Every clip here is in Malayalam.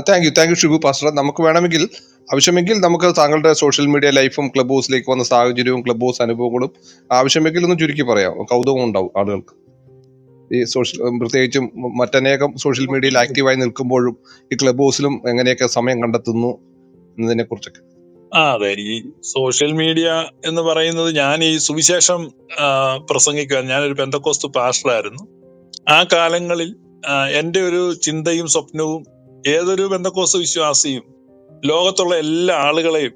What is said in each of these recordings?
Thank you thank you Shibu pastor നമുക്ക് വേണമെങ്കിൽ ആവശ്യമെങ്കിൽ നമുക്ക് താങ്കളുടെ സോഷ്യൽ മീഡിയ ലൈഫും ക്ലബ് ഹൗസിലേക്ക് വന്ന സാഹചര്യവും ക്ലബ് ഹൗസ് അനുഭവങ്ങളും ആവശ്യമെങ്കിൽ ഒന്ന് ചുരുക്കി പറയാം. കൗതുകം ഉണ്ടാവും ആളുകൾക്ക്. ഈ സോഷ്യൽ പ്രത്യേകിച്ചും മറ്റനേകം സോഷ്യൽ മീഡിയയിൽ ആക്റ്റീവായി നിൽക്കുമ്പോഴും ഈ ക്ലബ് ഹൗസിലും എങ്ങനെയൊക്കെ സമയം കണ്ടെത്തുന്നു എന്നതിനെ കുറിച്ചൊക്കെ ആ അതെ. ഈ സോഷ്യൽ മീഡിയ എന്ന് പറയുന്നത് ഞാൻ ഈ സുവിശേഷം പ്രസംഗിക്കുക ഞാനൊരു പെന്തക്കോസ്തു പാസ്റ്ററായിരുന്നു ആ കാലങ്ങളിൽ എന്റെ ഒരു ചിന്തയും സ്വപ്നവും ഏതൊരു ബന്ധക്കോസ് വിശ്വാസിയും ലോകത്തുള്ള എല്ലാ ആളുകളെയും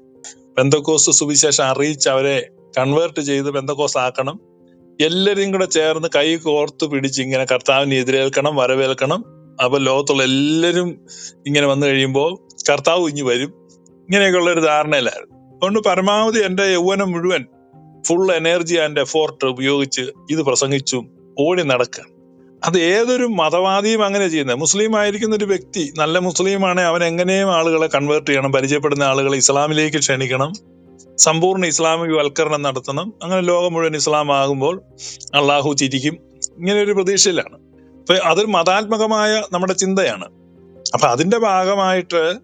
ബന്ധക്കോസ് സുവിശേഷം അറിയിച്ച് അവരെ കൺവേർട്ട് ചെയ്ത് ബന്ധക്കോസ് ആക്കണം എല്ലാവരും കൂടെ ചേർന്ന് കൈ കോർത്ത് പിടിച്ച് ഇങ്ങനെ കർത്താവിനെ എതിരേൽക്കണം വരവേൽക്കണം. അപ്പൊ ലോകത്തുള്ള എല്ലാവരും ഇങ്ങനെ വന്നു കഴിയുമ്പോൾ കർത്താവ് ഇഞ്ഞു വരും. ഇങ്ങനെയൊക്കെയുള്ള ഒരു ധാരണയിലായിരുന്നു. അതുകൊണ്ട് പരമാവധി എന്റെ യൗവനം മുഴുവൻ ഫുൾ എനർജി ആൻഡ് എഫോർട്ട് ഉപയോഗിച്ച് ഇത് പ്രസംഗിച്ചും ഓടി നടക്കുക അത് ഏതൊരു മതവാദിയും അങ്ങനെ ചെയ്യുന്നത് മുസ്ലിം ആയിരിക്കുന്ന ഒരു വ്യക്തി നല്ല മുസ്ലിമാണ് അവൻ എങ്ങനെയും ആളുകളെ കൺവേർട്ട് ചെയ്യണം പരിചയപ്പെടുന്ന ആളുകളെ ഇസ്ലാമിലേക്ക് ക്ഷണിക്കണം സമ്പൂർണ ഇസ്ലാമിക വൽക്കരണം നടത്തണം അങ്ങനെ ലോകം മുഴുവൻ ഇസ്ലാം ആകുമ്പോൾ അള്ളാഹു ചിരിക്കും. ഇങ്ങനെ ഒരു പ്രതീക്ഷയിലാണ്. അപ്പൊ അതൊരു മതാത്മകമായ നമ്മുടെ ചിന്തയാണ്. അപ്പൊ അതിന്റെ ഭാഗമായിട്ട്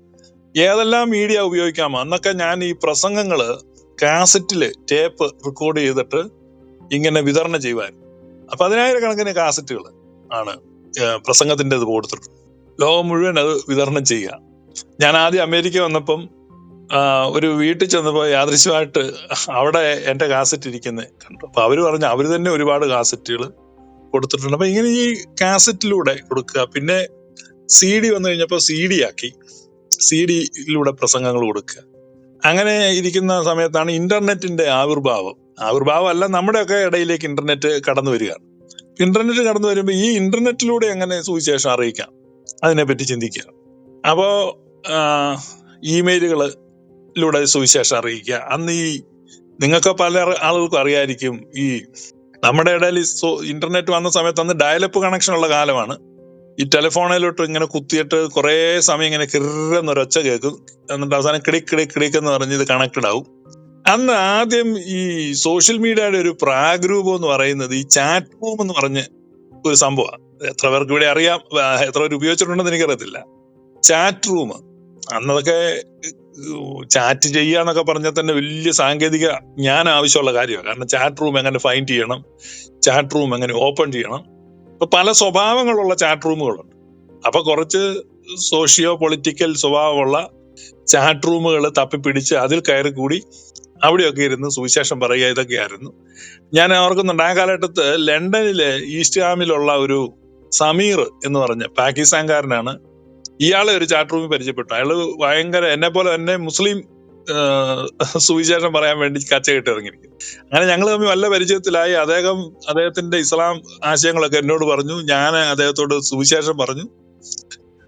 ഏതെല്ലാം മീഡിയ ഉപയോഗിക്കാമോ അന്നൊക്കെ ഞാൻ ഈ പ്രസംഗങ്ങൾ കാസറ്റിൽ ടേപ്പ് റെക്കോർഡ് ചെയ്തിട്ട് ഇങ്ങനെ വിതരണം ചെയ്യുവാൻ അപ്പൊ പതിനായിരക്കണക്കിന് കാസറ്റുകൾ ആണ് പ്രസംഗത്തിന്റെ ഇത് കൊടുത്തിട്ട്. ലോകം മുഴുവൻ അത് വിതരണം ചെയ്യുക. ഞാൻ ആദ്യം അമേരിക്ക വന്നപ്പം ഒരു വീട്ടിൽ ചെന്നപ്പോൾ യാദൃശ്യമായിട്ട് അവിടെ എന്റെ കാസറ്റ് ഇരിക്കുന്നത് കണ്ടു. അപ്പോൾ അവർ പറഞ്ഞു അവർ തന്നെ ഒരുപാട് കാസറ്റുകൾ കൊടുത്തിട്ടുണ്ട്. അപ്പൊ ഇങ്ങനെ ഈ കാസറ്റിലൂടെ കൊടുക്കുക. പിന്നെ സി ഡി വന്നു കഴിഞ്ഞപ്പോ സി ഡി ആക്കി. സി ഡിയിലൂടെ പ്രസംഗങ്ങൾ കൊടുക്കുക. അങ്ങനെ ഇരിക്കുന്ന സമയത്താണ് ഇന്റർനെറ്റിന്റെ ആവിർഭാവം. ആവിർഭാവം അല്ല നമ്മുടെയൊക്കെ ഇടയിലേക്ക് ഇന്റർനെറ്റ് കടന്നു വരികയാണ് ഇന്റർനെറ്റ് കടന്നു വരുമ്പോൾ ഈ ഇന്റർനെറ്റിലൂടെ എങ്ങനെ സുവിശേഷം അറിയിക്കാം? അതിനെപ്പറ്റി ചിന്തിക്കുക. അപ്പോ ഇമെയിലുകളിലൂടെ സുവിശേഷം അറിയിക്കുക. അന്ന് ഈ നിങ്ങൾക്ക് പല ആളുകൾക്കും അറിയായിരിക്കും ഈ നമ്മുടെ ഇടയിൽ ഇന്റർനെറ്റ് വന്ന സമയത്ത് അന്ന് ഡയലപ്പ് കണക്ഷൻ ഉള്ള കാലമാണ്. ഈ ടെലിഫോണിലോട്ട് ഇങ്ങനെ കുത്തിയിട്ട് കുറേ സമയം ഇങ്ങനെ കിറന്നൊരൊച്ച കേൾക്കും. എന്നിട്ട് അവസാനം കിടിക് കിടിക് കിടിക് എന്ന് പറഞ്ഞ് ഇത് കണക്റ്റഡ് ആവും. അന്ന് ആദ്യം ഈ സോഷ്യൽ മീഡിയയുടെ ഒരു പ്രാഗ്രൂപം എന്ന് പറയുന്നത് ഈ ചാറ്റ് റൂം എന്ന് പറഞ്ഞ ഒരു സംഭവമാണ് എത്ര പേർക്ക് ഇവിടെ അറിയാം? എത്ര പേര് ഉപയോഗിച്ചിട്ടുണ്ടെന്ന് എനിക്കറിയത്തില്ല. ചാറ്റ് റൂം അന്നതൊക്കെ ചാറ്റ് ചെയ്യാന്നൊക്കെ പറഞ്ഞാൽ തന്നെ വലിയ സാങ്കേതിക ഞാൻ ആവശ്യമുള്ള കാര്യമാണ്. കാരണം ചാറ്റ് റൂം എങ്ങനെ ഫൈൻഡ് ചെയ്യണം? ചാറ്റ് റൂം എങ്ങനെ ഓപ്പൺ ചെയ്യണം? ഇപ്പൊ പല സ്വഭാവങ്ങളുള്ള ചാറ്റ് റൂമുകളുണ്ട് അപ്പൊ കുറച്ച് സോഷ്യോ പൊളിറ്റിക്കൽ സ്വഭാവമുള്ള ചാറ്റ് റൂമുകൾ തപ്പിപ്പിടിച്ച് അതിൽ കയറി കൂടി അവിടെയൊക്കെ ഇരുന്ന് സുവിശേഷം പറയുക ഇതൊക്കെയായിരുന്നു. ഞാൻ ഓർക്കുന്നുണ്ട് ആ കാലഘട്ടത്ത് ലണ്ടനിലെ ഈസ്റ്റ് ഹാമിലുള്ള ഒരു സമീർ എന്ന് പറഞ്ഞ പാകിസ്ഥാൻകാരനാണ് ഇയാളെ ഒരു ചാറ്റ് റൂമിൽ പരിചയപ്പെട്ടു. അയാൾ ഭയങ്കര എന്നെ പോലെ തന്നെ മുസ്ലിം സുവിശേഷം പറയാൻ വേണ്ടി കച്ചകെട്ട് ഇറങ്ങിയിരിക്കും അങ്ങനെ ഞങ്ങൾ തമ്മിൽ നല്ല പരിചയത്തിലായി. അദ്ദേഹം അദ്ദേഹത്തിന്റെ ഇസ്ലാം ആശയങ്ങളൊക്കെ എന്നോട് പറഞ്ഞു. ഞാൻ അദ്ദേഹത്തോട് സുവിശേഷം പറഞ്ഞു.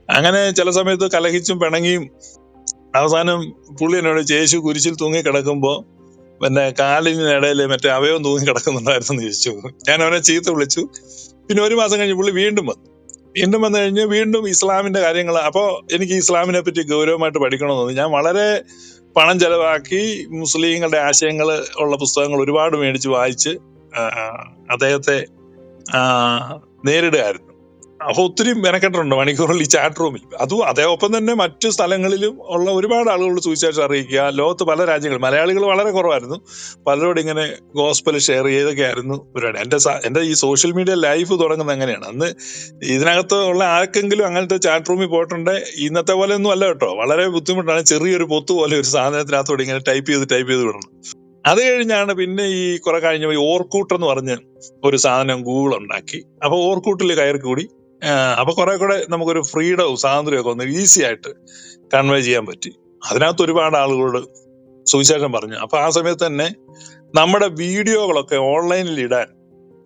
അങ്ങനെ ചില സമയത്ത് കലഹിച്ചും പിണങ്ങിയും അവസാനം പുള്ളി എന്നോട് ചേശു കുരിശിൽ തൂങ്ങി കിടക്കുമ്പോ പിന്നെ കാലിനിടയിൽ മറ്റേ അവയവം തൂങ്ങി കിടക്കുന്നുണ്ടായിരുന്നു എന്ന് ചോദിച്ചു. ഞാൻ അവനെ ചീത്ത വിളിച്ചു. പിന്നെ ഒരു മാസം കഴിഞ്ഞ് പുള്ളി വീണ്ടും വന്നു. വീണ്ടും വന്നു കഴിഞ്ഞ് വീണ്ടും ഇസ്ലാമിന്റെ കാര്യങ്ങൾ അപ്പോ എനിക്ക് ഇസ്ലാമിനെ പറ്റി ഗൗരവമായിട്ട് പഠിക്കണമെന്ന് തോന്നി. ഞാൻ വളരെ പണം ചെലവാക്കി മുസ്ലിങ്ങളുടെ ആശയങ്ങൾ ഉള്ള പുസ്തകങ്ങൾ ഒരുപാട് മേടിച്ച് വായിച്ച് അദ്ദേഹത്തെ നേരിടുകയായിരുന്നു. അപ്പൊ ഒത്തിരി മെനക്കെട്ടുണ്ട് മണിക്കൂറിൽ ഈ ചാറ്റ് റൂമിൽ അതും അതേയൊപ്പം തന്നെ മറ്റു സ്ഥലങ്ങളിലും ഉള്ള ഒരുപാട് ആളുകൾ സുവിശേഷം അറിയിക്കുക. ലോകത്ത് പല രാജ്യങ്ങൾ മലയാളികൾ വളരെ കുറവായിരുന്നു. പലരോട് ഇങ്ങനെ ഗോസ്പൽ ഷെയർ ചെയ്തൊക്കെ ആയിരുന്നു പരിപാടി എന്റെ എന്റെ ഈ സോഷ്യൽ മീഡിയ ലൈഫ് തുടങ്ങുന്നത് എങ്ങനെയാണ്? അന്ന് ഇതിനകത്ത് ഉള്ള ആർക്കെങ്കിലും അങ്ങനത്തെ ചാറ്റ് റൂമിൽ പോയിട്ടുണ്ട്. ഇന്നത്തെ പോലെ ഒന്നും അല്ല കേട്ടോ. വളരെ ബുദ്ധിമുട്ടാണ്. ചെറിയൊരു പൊത്ത് പോലെ ഒരു സാധനത്തിനകത്തോടെ ഇങ്ങനെ ടൈപ്പ് ചെയ്ത് ടൈപ്പ് ചെയ്ത് വിടണം. അത് കഴിഞ്ഞാണ് പിന്നെ ഈ കുറെ കഴിഞ്ഞ ഓർക്കൂട്ടെന്ന് പറഞ്ഞ് ഒരു സാധനം ഗൂഗിൾ ഉണ്ടാക്കി. അപ്പൊ ഓർക്കൂട്ടിൽ കയറി കൂടി അപ്പൊ കുറെ കൂടെ നമുക്കൊരു ഫ്രീഡവും സ്വാതന്ത്ര്യമൊക്കെ ഒന്ന് ഈസി ആയിട്ട് കൺവേ ചെയ്യാൻ പറ്റി. അതിനകത്ത് ഒരുപാട് ആളുകളോട് സുവിശേഷം പറഞ്ഞു. അപ്പൊ ആ സമയത്ത് തന്നെ നമ്മുടെ വീഡിയോകളൊക്കെ ഓൺലൈനിൽ ഇടാൻ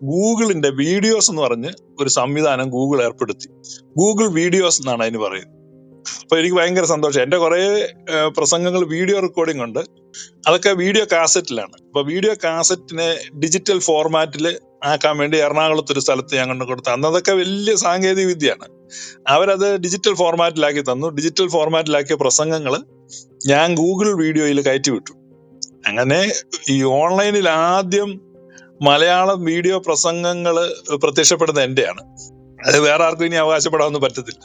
ഗൂഗിളിന്റെ വീഡിയോസ് എന്ന് പറഞ്ഞ് ഒരു സംവിധാനം ഗൂഗിൾ ഏർപ്പെടുത്തി. ഗൂഗിൾ വീഡിയോസ് എന്നാണ് അതിന് പറയുന്നത്. അപ്പൊ എനിക്ക് ഭയങ്കര സന്തോഷം. എന്റെ കുറെ പ്രസംഗങ്ങൾ വീഡിയോ റെക്കോർഡിംഗ് ഉണ്ട്. അതൊക്കെ വീഡിയോ കാസറ്റിലാണ് അപ്പൊ വീഡിയോ കാസറ്റിനെ ഡിജിറ്റൽ ഫോർമാറ്റിൽ ആക്കാൻ വേണ്ടി എറണാകുളത്ത് ഒരു സ്ഥലത്ത് ഞാൻ കൊണ്ട് കൊടുത്തു അന്നതൊക്കെ വലിയ സാങ്കേതിക വിദ്യയാണ്. അവരത് ഡിജിറ്റൽ ഫോർമാറ്റിലാക്കി തന്നു. ഡിജിറ്റൽ ഫോർമാറ്റിലാക്കിയ പ്രസംഗങ്ങൾ ഞാൻ ഗൂഗിൾ വീഡിയോയിൽ കയറ്റി വിട്ടു അങ്ങനെ ഈ ഓൺലൈനിൽ ആദ്യം മലയാളം വീഡിയോ പ്രസംഗങ്ങൾ പ്രത്യക്ഷപ്പെടുന്ന എന്റെയാണ്. അത് വേറെ ആർക്കും ഇനി അവകാശപ്പെടാമെന്ന് പറ്റത്തില്ല.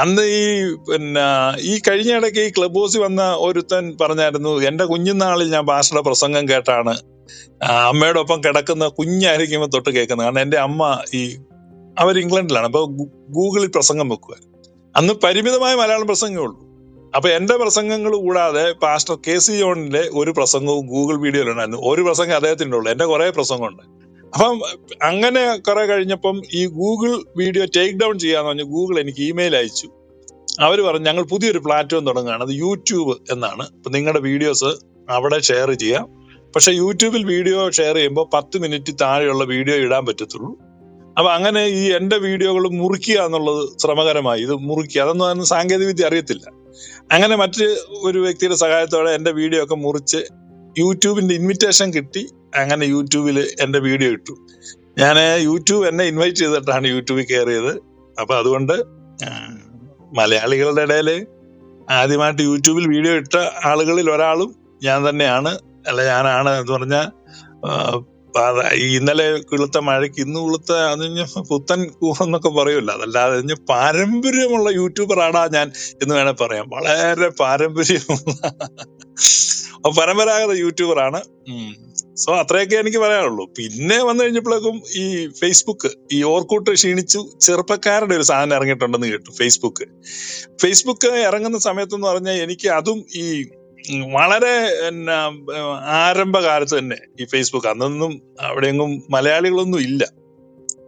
അന്ന് ഈ പിന്നെ ഈ കഴിഞ്ഞ ഇടയ്ക്ക് ഈ ക്ലബ് ഹൗസിൽ വന്ന ഒരുത്തൻ പറഞ്ഞായിരുന്നു എന്റെ കുഞ്ഞുനാളിൽ ഞാൻ ഭാഷയുടെ പ്രസംഗം കേട്ടാണ് അമ്മയുടെ ഒപ്പം കിടക്കുന്ന കുഞ്ഞായിരിക്കുമ്പോൾ തൊട്ട് കേൾക്കുന്നത്. കാരണം എന്റെ അമ്മ ഈ അവർ ഇംഗ്ലണ്ടിലാണ്. അപ്പോൾ ഗൂഗിളിൽ പ്രസംഗം വെക്കുക അന്ന് പരിമിതമായ മലയാളം പ്രസംഗമേ ഉള്ളൂ. അപ്പൊ എന്റെ പ്രസംഗങ്ങൾ കൂടാതെ പാസ്റ്റർ കെ സി ജോണിന്റെ ഒരു പ്രസംഗവും ഗൂഗിൾ വീഡിയോയിലുണ്ടായിരുന്നു. ഒരു പ്രസംഗം അദ്ദേഹത്തിന്റെ ഉള്ളൂ. എന്റെ കുറെ പ്രസംഗമുണ്ട്. അപ്പം അങ്ങനെ കുറെ കഴിഞ്ഞപ്പം ഈ ഗൂഗിൾ വീഡിയോ ടേക്ക് ഡൗൺ ചെയ്യാന്ന് പറഞ്ഞ് ഗൂഗിൾ എനിക്ക് ഇമെയിൽ അയച്ചു. അവർ പറഞ്ഞു ഞങ്ങൾ പുതിയൊരു പ്ലാറ്റ്ഫോം തുടങ്ങുകയാണ്. അത് യൂട്യൂബ് എന്നാണ്. നിങ്ങളുടെ വീഡിയോസ് അവിടെ ഷെയർ ചെയ്യാം പക്ഷെ യൂട്യൂബിൽ വീഡിയോ ഷെയർ ചെയ്യുമ്പോൾ പത്ത് മിനിറ്റ് താഴെയുള്ള വീഡിയോ ഇടാൻ പറ്റത്തുള്ളൂ. അപ്പൊ അങ്ങനെ ഈ എന്റെ വീഡിയോകൾ മുറിക്കുക എന്നുള്ളത് ശ്രമകരമായി. ഇത് മുറിക്കുക അതൊന്നും അതിന് സാങ്കേതിക വിദ്യ അറിയത്തില്ല. അങ്ങനെ മറ്റ് ഒരു വ്യക്തിയുടെ സഹായത്തോടെ എന്റെ വീഡിയോ ഒക്കെ മുറിച്ച് യൂട്യൂബിന്റെ ഇൻവിറ്റേഷൻ കിട്ടി. അങ്ങനെ യൂട്യൂബിൽ എന്റെ വീഡിയോ ഇട്ടു. ഞാൻ യൂട്യൂബ് എന്നെ ഇൻവൈറ്റ് ചെയ്തിട്ടാണ് യൂട്യൂബിൽ കയറിയത്. അപ്പൊ അതുകൊണ്ട് മലയാളികളുടെ ഇടയിൽ ആദ്യമായിട്ട് യൂട്യൂബിൽ വീഡിയോ ഇട്ട ആളുകളിൽ ഒരാളും ഞാൻ തന്നെയാണ്. അല്ല ഞാനാണ് എന്ന് പറഞ്ഞ ഇന്നലെ കിളുത്ത മഴയ്ക്ക് ഇന്ന് കൊളുത്ത അത് കഴിഞ്ഞ് പുത്തൻ കൂറെന്നൊക്കെ പറയുമല്ലോ അതല്ലാതെ കഴിഞ്ഞ് പാരമ്പര്യമുള്ള യൂട്യൂബർ ആടാ ഞാൻ എന്ന് വേണേൽ പറയാം. വളരെ പാരമ്പര്യമുള്ള പരമ്പരാഗത യൂട്യൂബറാണ്. സോ അത്രയൊക്കെ എനിക്ക് പറയാനുള്ളൂ. പിന്നെ വന്നു കഴിഞ്ഞപ്പോഴേക്കും ഈ ഫേസ്ബുക്ക് ഈ ഓർക്കൂട്ട് ക്ഷീണിച്ചു ചെറുപ്പക്കാരുടെ ഒരു സാധനം ഇറങ്ങിയിട്ടുണ്ടെന്ന് കേട്ടു ഫേസ്ബുക്ക് ഫേസ്ബുക്ക് ഇറങ്ങുന്ന സമയത്തെന്ന് പറഞ്ഞാൽ എനിക്ക് അതും ഈ വളരെ എന്നാ ആരംഭകാലത്ത് തന്നെ ഈ ഫേസ്ബുക്ക് അന്നൊന്നും അവിടെയെങ്ങും മലയാളികളൊന്നും ഇല്ല.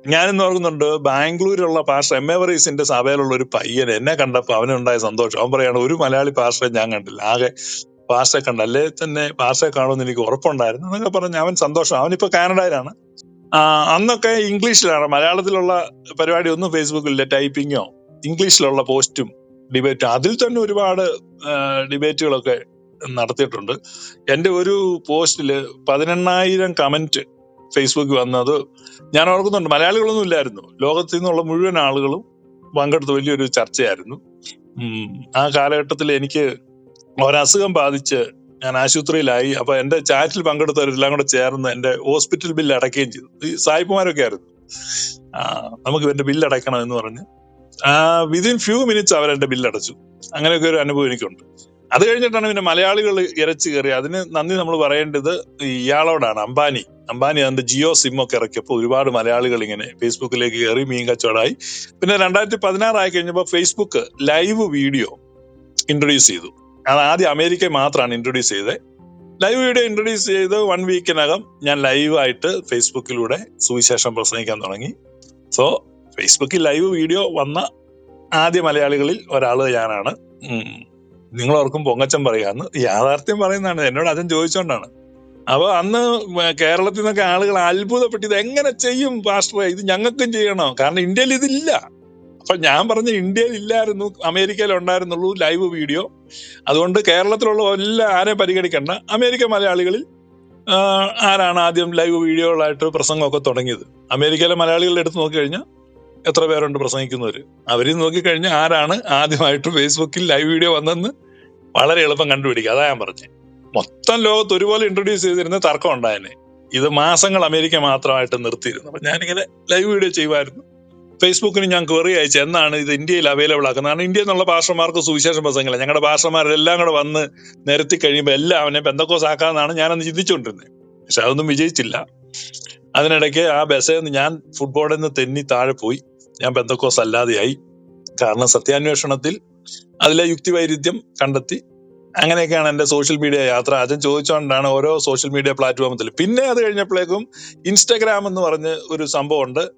ഞാനിന്ന് ഓർക്കുന്നുണ്ട് ബാംഗ്ലൂരിലുള്ള പാസ്റ്റർ എം. എ. വറീസിന്റെ സഭയിലുള്ള ഒരു പയ്യൻ എന്നെ കണ്ടപ്പോ അവനുണ്ടായ സന്തോഷം. അവൻ പറയാണ് ഒരു മലയാളി പാസ്റ്ററെ ഞാൻ കണ്ടില്ല. ആകെ പാസ്റ്ററെ കണ്ട അല്ലേ തന്നെ പാസ്റ്ററെ കാണുമെന്ന് എനിക്ക് ഉറപ്പുണ്ടായിരുന്നു എന്നൊക്കെ പറഞ്ഞ് അവൻ സന്തോഷം. അവനിപ്പോ കാനഡയിലാണ്. അന്നൊക്കെ ഇംഗ്ലീഷിലാണ്. മലയാളത്തിലുള്ള പരിപാടി ഒന്നും ഫേസ്ബുക്കിലില്ല ടൈപ്പിങ്ങോ ഇംഗ്ലീഷിലുള്ള പോസ്റ്റും ഡിബേറ്റും. അതിൽ തന്നെ ഒരുപാട് ഡിബേറ്റുകളൊക്കെ നടത്തിയിട്ടുണ്ട്. എന്റെ ഒരു പോസ്റ്റിൽ പതിനെണ്ണായിരം കമന്റ് ഫേസ്ബുക്കിൽ വന്നത് ഞാൻ ഓർക്കുന്നുണ്ട്. മലയാളികളൊന്നും ഇല്ലായിരുന്നു. ലോകത്തിൽ നിന്നുള്ള മുഴുവൻ ആളുകളും പങ്കെടുത്ത വലിയൊരു ചർച്ചയായിരുന്നു. ആ കാലഘട്ടത്തിൽ എനിക്ക് ഒരസുഖം ബാധിച്ച് ഞാൻ ആശുപത്രിയിലായി. അപ്പൊ എന്റെ ചാറ്റിൽ പങ്കെടുത്തവരെല്ലാം കൂടെ ചേർന്ന് എന്റെ ഹോസ്പിറ്റൽ ബില്ല് അടയ്ക്കുകയും ചെയ്തു. ഈ സായിപ്പുമാരൊക്കെ ആയിരുന്നു. നമുക്ക് എന്റെ ബില്ല് അടയ്ക്കണം എന്ന് പറഞ്ഞ് വിതിൻ ഫ്യൂ മിനിറ്റ്സ് എന്റെ ബില്ല് അടച്ചു. അങ്ങനെയൊക്കെ ഒരു അനുഭവം എനിക്കുണ്ട്. അത് കഴിഞ്ഞിട്ടാണ് പിന്നെ മലയാളികൾ ഇരച്ചു കയറി അതിന് നന്ദി നമ്മൾ പറയേണ്ടത് ഇയാളോടാണ് അംബാനി. അംബാനി അതിന്റെ ജിയോ സിം ഒക്കെ ഇറക്കിയപ്പോൾ ഒരുപാട് മലയാളികൾ ഇങ്ങനെ ഫേസ്ബുക്കിലേക്ക് കയറി മീൻ കച്ചവടമായി. പിന്നെ രണ്ടായിരത്തി പതിനാറായി കഴിഞ്ഞപ്പോൾ ഫേസ്ബുക്ക് ലൈവ് വീഡിയോ ഇൻട്രൊഡ്യൂസ് ചെയ്തു. അത് ആദ്യം അമേരിക്ക മാത്രമാണ് ഇൻട്രൊഡ്യൂസ് ചെയ്തത്. ലൈവ് വീഡിയോ ഇൻട്രൊഡ്യൂസ് ചെയ്ത് വൺ വീക്കിനകം ഞാൻ ലൈവ് ആയിട്ട് ഫേസ്ബുക്കിലൂടെ സുവിശേഷം പ്രസംഗിക്കാൻ തുടങ്ങി. സോ ഫേസ്ബുക്കിൽ ലൈവ് വീഡിയോ വന്ന ആദ്യ മലയാളികളിൽ ഒരാൾ ഞാനാണ്. നിങ്ങൾ ഓർക്കും പൊങ്ങച്ചൻ പറയാന്ന് യാഥാർത്ഥ്യം പറയുന്നതാണ്. എന്നോട് അച്ഛൻ ചോദിച്ചോണ്ടാണ്. അപ്പൊ അന്ന് കേരളത്തിൽ നിന്നൊക്കെ ആളുകൾ അത്ഭുതപ്പെട്ട് ഇത് എങ്ങനെ ചെയ്യും പാസ്റ്റർ? ഇത് ഞങ്ങൾക്കും ചെയ്യണോ? കാരണം ഇന്ത്യയിൽ ഇതില്ല. അപ്പൊ ഞാൻ പറഞ്ഞ ഇന്ത്യയിൽ ഇല്ലായിരുന്നു അമേരിക്കയിൽ ഉണ്ടായിരുന്നുള്ളൂ ലൈവ് വീഡിയോ. അതുകൊണ്ട് കേരളത്തിലുള്ള എല്ലാ ആരെയും പരിഗണിക്കണ്ട. അമേരിക്ക മലയാളികളിൽ ആരാണ് ആദ്യം ലൈവ് വീഡിയോകളായിട്ട് പ്രസംഗമൊക്കെ തുടങ്ങിയത്? അമേരിക്കയിലെ മലയാളികളുടെ എടുത്ത് നോക്കിക്കഴിഞ്ഞാൽ എത്ര പേരുണ്ട് പ്രസംഗിക്കുന്നവര്? അവരിൽ നോക്കിക്കഴിഞ്ഞാൽ ആരാണ് ആദ്യമായിട്ട് ഫേസ്ബുക്കിൽ ലൈവ് വീഡിയോ വന്നെന്ന് വളരെ എളുപ്പം കണ്ടുപിടിക്കുക. അതാ ഞാൻ പറഞ്ഞത് മൊത്തം ലോകത്ത് ഒരുപോലെ ഇൻട്രൊഡ്യൂസ് ചെയ്തിരുന്ന തർക്കം ഉണ്ടായേനെ. ഇത് മാസങ്ങൾ അമേരിക്ക മാത്രമായിട്ട് നിർത്തിയിരുന്നു. അപ്പൊ ഞാനിങ്ങനെ ലൈവ് വീഡിയോ ചെയ്യുമായിരുന്നു. ഫേസ്ബുക്കിന് ഞാൻ ക്വറി അയച്ചു എന്നാണ് ഇത് ഇന്ത്യയിൽ അവൈലബിൾ ആക്കുന്നത്. കാരണം നിന്നുള്ള ഭാഷമാർക്ക് സുവിശേഷം പ്രസംഗമില്ല. ഞങ്ങളുടെ ഭാഷമാരെല്ലാം കൂടെ വന്ന് നിരത്തി കഴിയുമ്പോൾ എല്ലാം അവനെ ബന്ധക്കോസ് ആക്കാമെന്നാണ് ഞാനന്ന് ചിന്തിച്ചുകൊണ്ടിരുന്നത് പക്ഷെ അതൊന്നും വിജയിച്ചില്ല. അതിനിടയ്ക്ക് ആ ബസ്സിൽ നിന്ന് ഞാൻ ഫുട്ബോളിൽ നിന്ന് തെന്നി താഴെ പോയി. ഞാൻ ബന്ധക്കോസ് അല്ലാതെയായി. കാരണം സത്യാന്വേഷണത്തിൽ അതിലെ യുക്തിവൈരുദ്ധ്യം കണ്ടെത്തി അങ്ങനെയൊക്കെയാണ് എന്റെ സോഷ്യൽ മീഡിയ യാത്ര. ആദ്യം ചോദിച്ചുകൊണ്ടാണ് ഓരോ സോഷ്യൽ മീഡിയ പ്ലാറ്റ്ഫോമത്തിൽ പിന്നെ അത് കഴിഞ്ഞപ്പോഴേക്കും ഇൻസ്റ്റഗ്രാം എന്ന് പറഞ്ഞ് ഒരു സംഭവമുണ്ട്.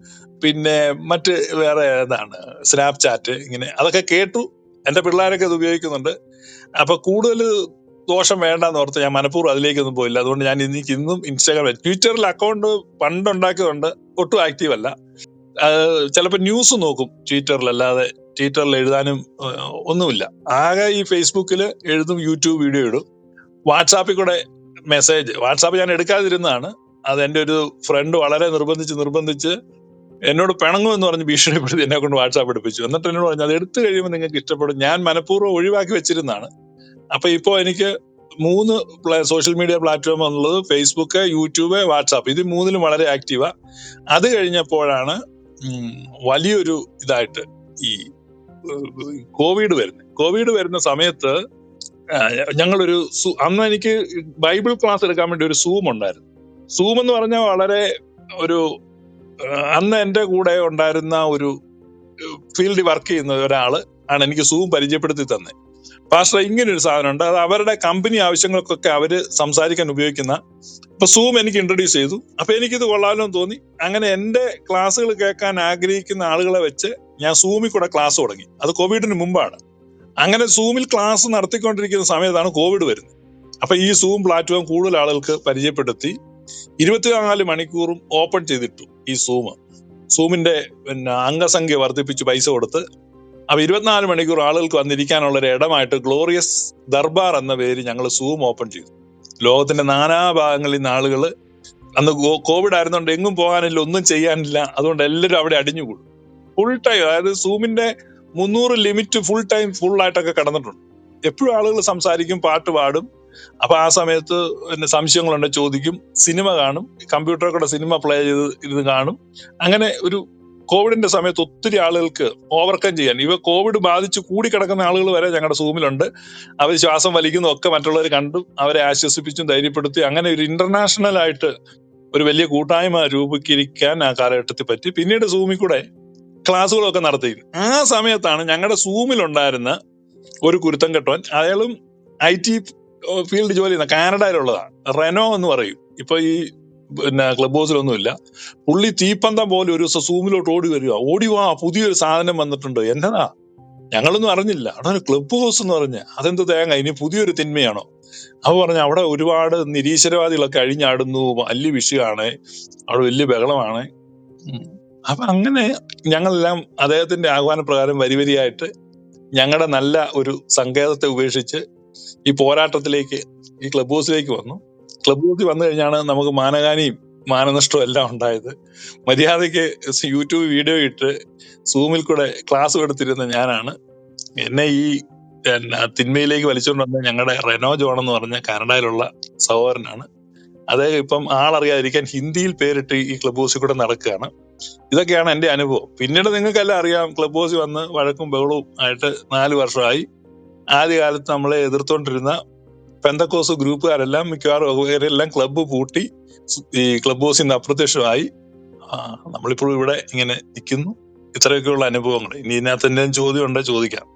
പിന്നെ മറ്റ് വേറെ ഏതാണ് സ്നാപ്ചാറ്റ് ഇങ്ങനെ. അതൊക്കെ കേട്ടു. എന്റെ പിള്ളേരൊക്കെ അത് ഉപയോഗിക്കുന്നുണ്ട്. അപ്പൊ കൂടുതൽ ദോഷം വേണ്ടെന്ന് ഓർത്ത് ഞാൻ മനഃപൂർവം അതിലേക്കൊന്നും പോയില്ല. അതുകൊണ്ട് ഞാൻ എനിക്ക് ഇന്നും ഇൻസ്റ്റാഗ്രാം ട്വിറ്ററിൽ അക്കൗണ്ട് പണ്ടുണ്ടാക്കിയതുണ്ട്. ഒട്ടും ആക്റ്റീവ് അല്ല. ചിലപ്പോൾ ന്യൂസ് നോക്കും ട്വിറ്ററിൽ അല്ലാതെ ട്വിറ്ററിൽ എഴുതാനും ഒന്നുമില്ല. ആകെ ഈ ഫേസ്ബുക്കിൽ എഴുതും യൂട്യൂബ് വീഡിയോ ഇടും. വാട്സാപ്പിൽ കൂടെ മെസ്സേജ് വാട്സാപ്പ് ഞാൻ എടുക്കാതിരുന്നതാണ്. അത് എന്റെ ഒരു ഫ്രണ്ട് വളരെ നിർബന്ധിച്ച് നിർബന്ധിച്ച് എന്നോട് പിണങ്ങും എന്ന് പറഞ്ഞ് ഭീഷണിപ്പെടുത്തി എന്നെ കൊണ്ട് വാട്സാപ്പ് എടുപ്പിച്ചു. എന്നിട്ട് എന്നോട് പറഞ്ഞു അത് എടുത്തു കഴിയുമ്പോൾ നിങ്ങൾക്ക് ഇഷ്ടപ്പെടും. ഞാൻ മനഃപൂർവം ഒഴിവാക്കി വെച്ചിരുന്നതാണ്. അപ്പൊ ഇപ്പോൾ എനിക്ക് മൂന്ന് സോഷ്യൽ മീഡിയ പ്ലാറ്റ്ഫോം എന്നുള്ളത് ഫേസ്ബുക്ക് യൂട്യൂബ് വാട്സാപ്പ് ഇത് മൂന്നിലും വളരെ ആക്റ്റീവാ അത് കഴിഞ്ഞപ്പോഴാണ് വലിയൊരു ഇതായിട്ട് ഈ കോവിഡ് വരുന്നത് കോവിഡ് വരുന്ന സമയത്ത് ഞങ്ങളൊരു അന്ന് എനിക്ക് ബൈബിൾ ക്ലാസ് എടുക്കാൻ വേണ്ടി ഒരു സൂം ഉണ്ടായിരുന്നു. സൂം എന്ന് പറഞ്ഞാൽ വളരെ ഒരു അന്ന് എന്റെ കൂടെ ഉണ്ടായിരുന്ന ഒരു ഫീൽഡിൽ വർക്ക് ചെയ്യുന്ന ഒരാൾ ആണ് എനിക്ക് സൂം പരിചയപ്പെടുത്തി തന്നെ. പാസ്റ്റർ ഇങ്ങനൊരു ഒരു സാധനം ഉണ്ട് അത് അവരുടെ കമ്പനി ആവശ്യങ്ങൾക്കൊക്കെ അവർ സംസാരിക്കാൻ ഉപയോഗിക്കുന്ന ഇപ്പൊ സൂം എനിക്ക് ഇൻട്രൊഡ്യൂസ് ചെയ്തു. അപ്പൊ എനിക്കിത് എന്ന് തോന്നി. അങ്ങനെ എന്റെ ക്ലാസ്സുകൾ കേൾക്കാൻ ആഗ്രഹിക്കുന്ന ആളുകളെ വെച്ച് ഞാൻ സൂമിൽ കൂടെ ക്ലാസ് തുടങ്ങി. അത് കോവിഡിന് മുമ്പാണ്. അങ്ങനെ സൂമിൽ ക്ലാസ് നടത്തിക്കൊണ്ടിരിക്കുന്ന സമയത്താണ് കോവിഡ് വരുന്നത്. അപ്പൊ ഈ സൂം പ്ലാറ്റ്ഫോം കൂടുതൽ ആളുകൾക്ക് പരിചയപ്പെടുത്തി. ഇരുപത്തിനാല് മണിക്കൂറും ഓപ്പൺ ചെയ്തിട്ടു ഈ സൂം സൂമിന്റെ പിന്നെ അംഗസംഖ്യ വർദ്ധിപ്പിച്ച് പൈസ കൊടുത്ത് അപ്പൊ ഇരുപത്തിനാല് മണിക്കൂർ ആളുകൾക്ക് വന്നിരിക്കാനുള്ള ഒരു ഇടമായിട്ട് ഗ്ലോറിയസ് ദർബാർ എന്ന പേര് ഞങ്ങൾ സൂം ഓപ്പൺ ചെയ്തു. ലോകത്തിന്റെ നാനാ ഭാഗങ്ങളിൽ നിന്ന് ആളുകൾ അന്ന് കോവിഡ് ആയിരുന്നുകൊണ്ട് എങ്ങും പോകാനില്ല ഒന്നും ചെയ്യാനില്ല. അതുകൊണ്ട് എല്ലാവരും അവിടെ അടിഞ്ഞുകൂടും. ഫുൾ ടൈം അതായത് സൂമിന്റെ മുന്നൂറ് ലിമിറ്റ് ഫുൾ ടൈം ഫുൾ ആയിട്ടൊക്കെ കടന്നിട്ടുണ്ട്. എപ്പോഴും ആളുകൾ സംസാരിക്കും പാട്ട് പാടും. അപ്പൊ ആ സമയത്ത് പിന്നെ സംശയങ്ങളുണ്ട് ചോദിക്കും. സിനിമ കാണും. കമ്പ്യൂട്ടറിൽ കൂടെ സിനിമ പ്ലേ ചെയ്ത് ഇരുന്ന് കാണും. അങ്ങനെ ഒരു കോവിഡിന്റെ സമയത്ത് ഒത്തിരി ആളുകൾക്ക് ഓവർകം ചെയ്യാൻ. ഇവ കോവിഡ് ബാധിച്ച് കൂടി കിടക്കുന്ന ആളുകൾ വരെ ഞങ്ങളുടെ സൂമിലുണ്ട് അവർ ശ്വാസം വലിക്കുന്നതൊക്കെ മറ്റുള്ളവർ കണ്ടു. അവരെ ആശ്വസിപ്പിച്ചും ധൈര്യപ്പെടുത്തി അങ്ങനെ ഒരു ഇന്റർനാഷണൽ ആയിട്ട് ഒരു വലിയ കൂട്ടായ്മ രൂപീകരിക്കാൻ ആ കാലഘട്ടത്തിൽ പറ്റി പിന്നീട് സൂമിൽ കൂടെ ക്ലാസ്സുകളൊക്കെ നടത്തി. ആ സമയത്താണ് ഞങ്ങളുടെ സൂമിലുണ്ടായിരുന്ന ഒരു കുരുത്തം കെട്ടവൻ. അയാളും ഐ ടി ഫീൽഡ് ജോലി ചെയ്യുന്ന കാനഡയിലുള്ളതാണ്. റെനോ എന്ന് പറയും. ഇപ്പൊ ഈ പിന്നെ ക്ലബ് ഹൗസിലൊന്നുമില്ല പുള്ളി തീപ്പന്തം പോലെ ഒരു ദിവസം സൂമിലോട്ട് ഓടി വരിക. ഓടി വാ പുതിയൊരു സാധനം വന്നിട്ടുണ്ട്. എന്നതാ? ഞങ്ങളൊന്നും അറിഞ്ഞില്ല. അവിടെ ക്ലബ് ഹൗസ് എന്ന് പറഞ്ഞ അതെന്ത് തേങ്ങ? ഇനി പുതിയൊരു തിന്മയാണോ? അപ്പൊ പറഞ്ഞ അവിടെ ഒരുപാട് നിരീശ്വരവാദികളൊക്കെ അഴിഞ്ഞാടുന്നു. വലിയ വിഷയമാണ്. അവിടെ വലിയ ബഹളമാണ്. അപ്പൊ അങ്ങനെ ഞങ്ങളെല്ലാം അദ്ദേഹത്തിന്റെ ആഹ്വാനപ്രകാരം വരിവരിയായിട്ട് ഞങ്ങളുടെ നല്ല ഒരു സങ്കേതത്തെ ഉപേക്ഷിച്ച് ഈ പോരാട്ടത്തിലേക്ക് ഈ ക്ലബ് ഹൗസിലേക്ക് വന്നു. ക്ലബ് ഹൗസിൽ വന്നു കഴിഞ്ഞാണ് നമുക്ക് മാനഹാനിയും മാനനഷ്ടവും എല്ലാം ഉണ്ടായത്. മര്യാദയ്ക്ക് യൂട്യൂബ് വീഡിയോ ഇട്ട് സൂമിൽ കൂടെ ക്ലാസ് എടുത്തിരുന്ന ഞാനാണ്. എന്നെ ഈ തിന്മയിലേക്ക് വലിച്ചുകൊണ്ട് വന്ന ഞങ്ങളുടെ റെനോ ജോൺ എന്ന് പറഞ്ഞ കാനഡയിലുള്ള സഹോദരനാണ്. അദ്ദേഹം ഇപ്പം ആളറിയാതിരിക്കാൻ ഹിന്ദിയിൽ പേരിട്ട് ഈ ക്ലബ് ഹൗസിൽ കൂടെ നടക്കുകയാണ്. ഇതൊക്കെയാണ് എന്റെ അനുഭവം. പിന്നീട് നിങ്ങൾക്കെല്ലാം അറിയാം ക്ലബ് ഹൗസിൽ വന്ന് വഴക്കും ബഹളവും ആയിട്ട് നാല് വർഷമായി. ആദ്യകാലത്ത് നമ്മളെ എതിർത്തുകൊണ്ടിരുന്ന പെന്തക്കോസ് ഗ്രൂപ്പുകാരെല്ലാം മിക്കവാറും എല്ലാം ക്ലബ്ബ് പൂട്ടി ഈ ക്ലബ് ഹൗസിൽ നിന്ന് അപ്രത്യക്ഷമായി നമ്മളിപ്പോൾ ഇവിടെ ഇങ്ങനെ നിൽക്കുന്നു ഇത്രയൊക്കെയുള്ള അനുഭവങ്ങൾ. ഇനി ഇതിനകത്ത് എന്തെങ്കിലും ചോദ്യം ഉണ്ടോ ചോദിക്കാം.